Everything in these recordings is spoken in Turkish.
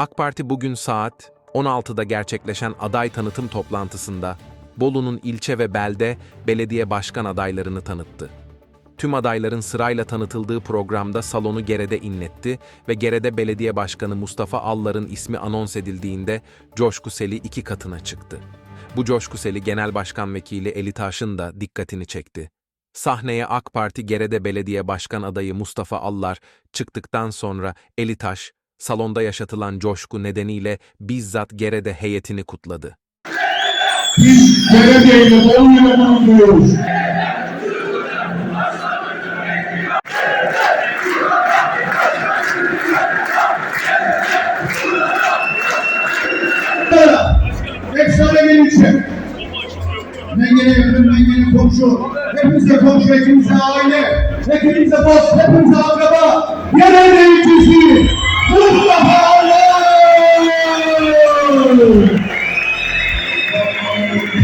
AK Parti bugün saat 16'da gerçekleşen aday tanıtım toplantısında Bolu'nun ilçe ve belde belediye başkan adaylarını tanıttı. Tüm adayların sırayla tanıtıldığı programda salonu Gere'de inletti ve Gere'de Belediye Başkanı Mustafa Allar'ın ismi anons edildiğinde coşku seli iki katına çıktı. Bu coşku seli Genel Başkan Vekili Eli Taş'ın da dikkatini çekti. Sahneye AK Parti Gerede Belediye Başkan adayı Mustafa Allar çıktıktan sonra Eli Taş, salonda yaşatılan coşku nedeniyle bizzat Gerede heyetini kutladı. Biz Gerede'yle Bolu'yla gurur duyuyoruz. Efsane ilçe. Mengene yakın, mengene komşu. Hepimize komşu, hepimize aile. Hepimize dost, hepimize akraba. Gerede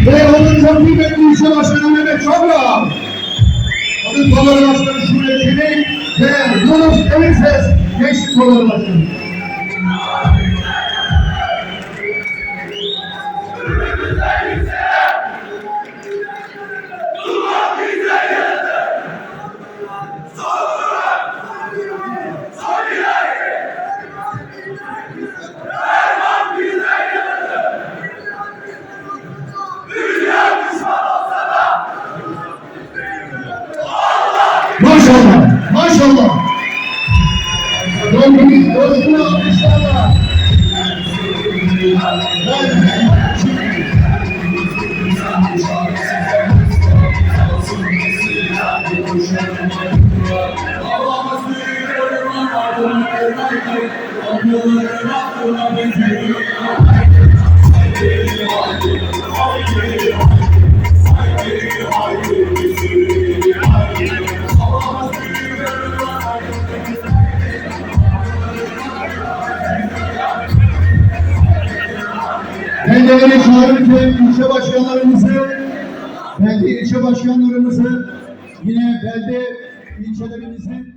Ve onun Maşallah. Dostumuz, dostuna alkışlarla. Kendileri çağırırken ilçe başkanlarımızı, kendi ilçe başkanlarımızı, yine belde ilçelerimizin